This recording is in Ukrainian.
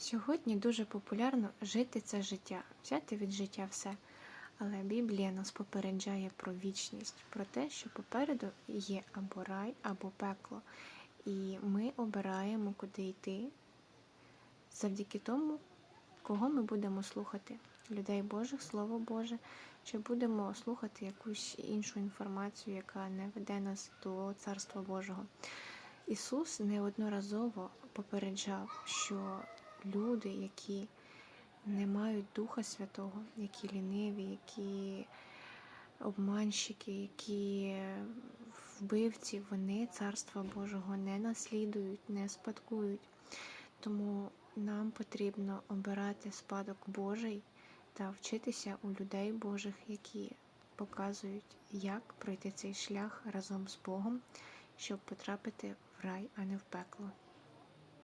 Сьогодні дуже популярно жити це життя, взяти від життя все. Але Біблія нас попереджає про вічність, про те, що попереду є або рай, або пекло. І ми обираємо, куди йти завдяки тому, кого ми будемо слухати. Людей Божих, Слово Боже, чи будемо слухати якусь іншу інформацію, яка не веде нас до Царства Божого. Ісус неодноразово попереджав, що люди, які не мають Духа Святого, які ліниві, які обманщики, які вбивці, вони Царства Божого не наслідують, не спадкують. Тому нам потрібно обирати спадок Божий та вчитися у людей Божих, які показують, як пройти цей шлях разом з Богом, щоб потрапити в рай, а не в пекло.